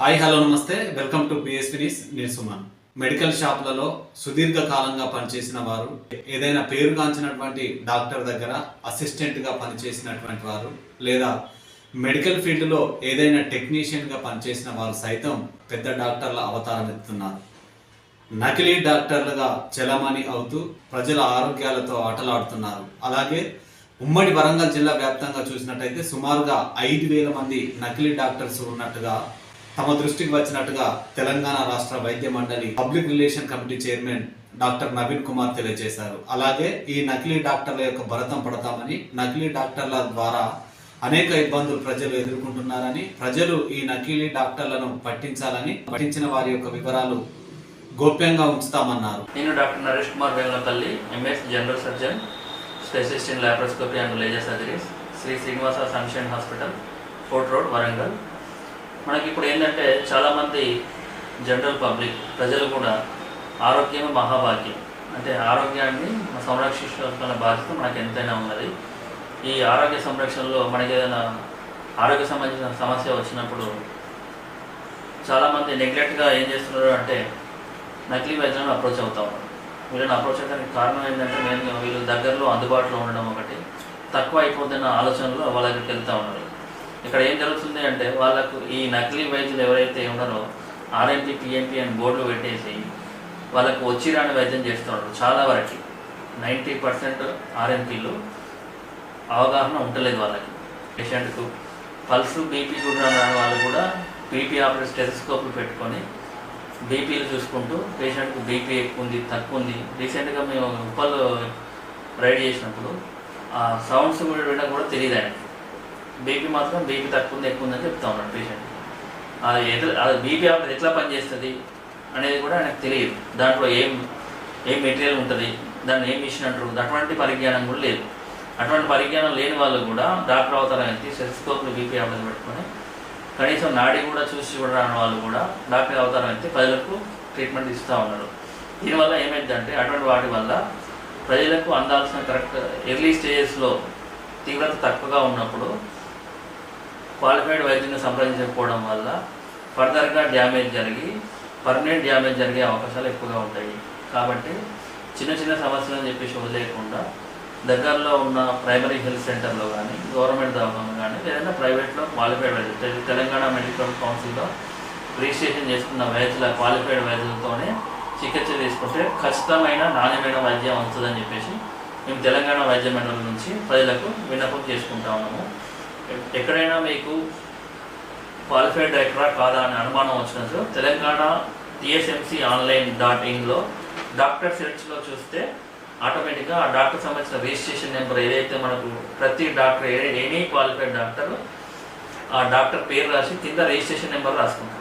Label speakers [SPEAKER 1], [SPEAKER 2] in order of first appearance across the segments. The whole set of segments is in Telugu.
[SPEAKER 1] హాయ్ హలో నమస్తే. వెల్కమ్ టు పిఎస్పి న్యూస్ నేను సుమన్. మెడికల్ షాపులలో సుదీర్ఘ కాలంగా పనిచేసిన వారు ఏదైనా పేరుగాంచినటువంటి డాక్టర్ దగ్గర అసిస్టెంట్గా పనిచేసినటువంటి వారు లేదా మెడికల్ ఫీల్డ్లో ఏదైనా టెక్నీషియన్గా పనిచేసిన వారు సైతం పెద్ద డాక్టర్ల అవతారం ఎత్తున్నారు నకిలీ డాక్టర్లుగా చలమణి అవుతూ ప్రజల ఆరోగ్యాలతో ఆటలాడుతున్నారు. అలాగే ఉమ్మడి వరంగల్ జిల్లా వ్యాప్తంగా చూసినట్టయితే సుమారుగా ఐదు వేల మంది నకిలీ డాక్టర్స్ ఉన్నట్టుగా తమ దృష్టికి వచ్చినట్టుగా తెలంగాణ రాష్ట్ర వైద్య మండలి public relation committee chairman doctor Naveen Kumar తెలియజేశారు. అలాగే ఈ నకిలీ డాక్టర్ల యొక్క భరతం పడతామని నకిలీ డాక్టర్ల ద్వారా అనేక ఇబ్బందులు ప్రజలు ఎదుర్కొంటున్నారని ప్రజలు ఈ నకిలీ డాక్టర్లను పట్టించాలని పట్టించిన వారి యొక్క వివరాలు గోప్యంగా ఉంచుతామన్నారు.
[SPEAKER 2] నేను doctor Naresh Kumar Velapalli MS general surgeon specialist in laparoscopy and laser surgeries Shri Srinivasa Sunshine Hospital Fort Road Warangal. మనకి ఇప్పుడు ఏంటంటే చాలామంది జనరల్ పబ్లిక్ ప్రజలు కూడా ఆరోగ్యమే మహాభాగ్యం. అంటే ఆరోగ్యాన్ని సంరక్షించుకున్న బాధ్యత మనకు ఎంతైనా ఉన్నది. ఈ ఆరోగ్య సంరక్షణలో మనకి ఏదైనా ఆరోగ్య సంబంధించిన సమస్య వచ్చినప్పుడు చాలామంది నెగ్లెక్ట్గా ఏం చేస్తున్నారు అంటే నకిలీ వైద్యులను అప్రోచ్ అవుతాము వీళ్ళని అప్రోచ్ అవ్వడానికి కారణం ఏంటంటే మేము వీళ్ళు దగ్గరలో అందుబాటులో ఉండడం ఒకటి తక్కువ అయిపోతున్న ఆలోచనలో వాళ్ళ దగ్గరికి వెళ్తూ ఉన్నారు. ఇక్కడ ఏం జరుగుతుంది అంటే వాళ్ళకు ఈ నకిలీ వైద్యులు ఎవరైతే ఉన్నారో ఆర్ఎంపీ పిఎంపీ అని బోర్డులు పెట్టేసి వాళ్ళకు వచ్చి రాని వైద్యం చేస్తున్నారు చాలా వరకు. నైంటీ పర్సెంట్ ఆర్ఎంపీలు అవగాహన ఉండలేదు వాళ్ళకి. పేషెంట్కు పల్స్ బీపీ కూడా వాళ్ళు కూడా బీపీ ఆపరేట్ స్టెథోస్కోప్లు పెట్టుకొని బీపీలు చూసుకుంటూ పేషెంట్కు బీపీ ఎక్కువ ఉంది తక్కువ ఉంది రీసెంట్గా మేము ఉప్పలు రైడ్ చేసినప్పుడు ఆ సౌండ్స్ కూడా వినడం కూడా తెలియదు ఆయనకి. బీపీ మాత్రం బీపీ తక్కువ ఉంది ఎక్కువ ఉందని చెప్తా ఉన్నాడు పేషెంట్ అది ఎట్లా అది బీపీ ఆపరేట్ ఎట్లా పనిచేస్తుంది అనేది కూడా ఆయనకు తెలియదు. దాంట్లో ఏం ఏం మెటీరియల్ ఉంటుంది దాన్ని ఏం మిషన్ అంటారు అటువంటి పరిజ్ఞానం కూడా లేదు. అటువంటి పరిజ్ఞానం లేని వాళ్ళు కూడా డాక్టర్ అవుతారని ఎత్తి సెస్కోప్లు బీపీ ఆపరేషన్ పెట్టుకొని కనీసం నాడి కూడా చూసి కూడా రాని వాళ్ళు కూడా డాక్టర్ అవుతారని ప్రజలకు ట్రీట్మెంట్ ఇస్తూ ఉన్నారు. దీనివల్ల ఏమైందంటే అటువంటి వాటి వల్ల ప్రజలకు అందాల్సిన కరెక్ట్ ఎర్లీ స్టేజెస్లో తీవ్రత తక్కువగా ఉన్నప్పుడు క్వాలిఫైడ్ వైద్యుని సంప్రదించకపోవడం వల్ల ఫర్దర్గా డ్యామేజ్ జరిగి పర్మనెంట్ డ్యామేజ్ జరిగే అవకాశాలు ఎక్కువగా ఉంటాయి. కాబట్టి చిన్న చిన్న సమస్యలని చెప్పేసి వదిలేయకుండా దగ్గరలో ఉన్న ప్రైమరీ హెల్త్ సెంటర్లో కానీ గవర్నమెంట్ దవాఖాన కానీ ఏదైనా ప్రైవేట్లో క్వాలిఫైడ్ వైద్యులు తెలంగాణ మెడికల్ కౌన్సిల్లో రిజిస్ట్రేషన్ చేసుకున్న వైద్యుల క్వాలిఫైడ్ వైద్యులతోనే చికిత్స తీసుకుంటే ఖచ్చితమైన నాణ్యమైన వైద్యం వస్తుందని చెప్పేసి మేము తెలంగాణ వైద్య మండలి నుంచి ప్రజలకు విన్నపం చేసుకుంటా ఉన్నాము. ఎక్కడైనా మీకు క్వాలిఫైడ్ ఎక్కడా కాదా అనే అనుమానం వచ్చినట్లు తెలంగాణ టిఎస్ఎంసి ఆన్లైన్ డాట్ ఇన్లో డాక్టర్ సెర్చ్లో చూస్తే ఆటోమేటిక్గా ఆ డాక్టర్ సంబంధించిన రిజిస్ట్రేషన్ నెంబర్ ఏదైతే మనకు ప్రతి doctor a- any qualified doctor ఆ డాక్టర్ పేరు రాసి కింద రిజిస్ట్రేషన్ నెంబర్ రాసుకుంటారు.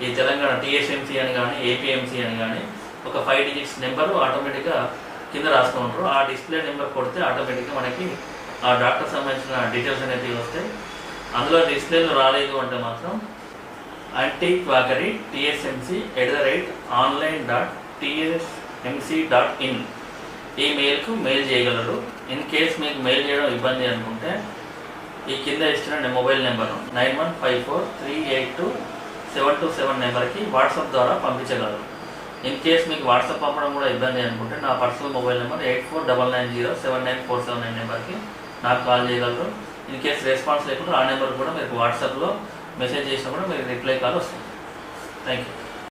[SPEAKER 2] ఈ తెలంగాణ టీఎస్ఎంసీ అని కానీ ఏపీఎంసీ అని కానీ ఒక ఫైవ్ డిజిట్స్ నెంబరు ఆటోమేటిక్గా కింద రాసుకుంటారు. ఆ డిస్ప్లే నెంబర్ కొడితే ఆటోమేటిక్గా మనకి ఆ డాక్టర్ సంబంధించిన డీటెయిల్స్ అనేవి వస్తాయి. అందులో డిస్ప్లేలో రాలేదు అంటే మాత్రం anti quackery TSMC at the rate online dot TSMC dot in ఈ మెయిల్కు మెయిల్ చేయగలరు. ఇన్ కేస్ మీకు మెయిల్ చేయడం ఇబ్బంది అనుకుంటే ఈ కింద ఇచ్చిన mobile number nine one five four three eight two seven two seven నెంబర్కి వాట్సాప్ ద్వారా పంపించగలరు. ఇన్ కేస్ మీకు వాట్సాప్ పంపడం కూడా ఇబ్బంది అనుకుంటే నా personal mobile number eight four double nine zero seven nine four seven nine నెంబర్కి నాకు కాల్ చేయగలరు. ఇన్ కేస్ రెస్పాన్స్ లేకుండా ఆ నెంబర్ కూడా మీకు వాట్సాప్లో మెసేజ్ చేసినా కూడా మీకు రిప్లై కాల్ వస్తుంది. Thank you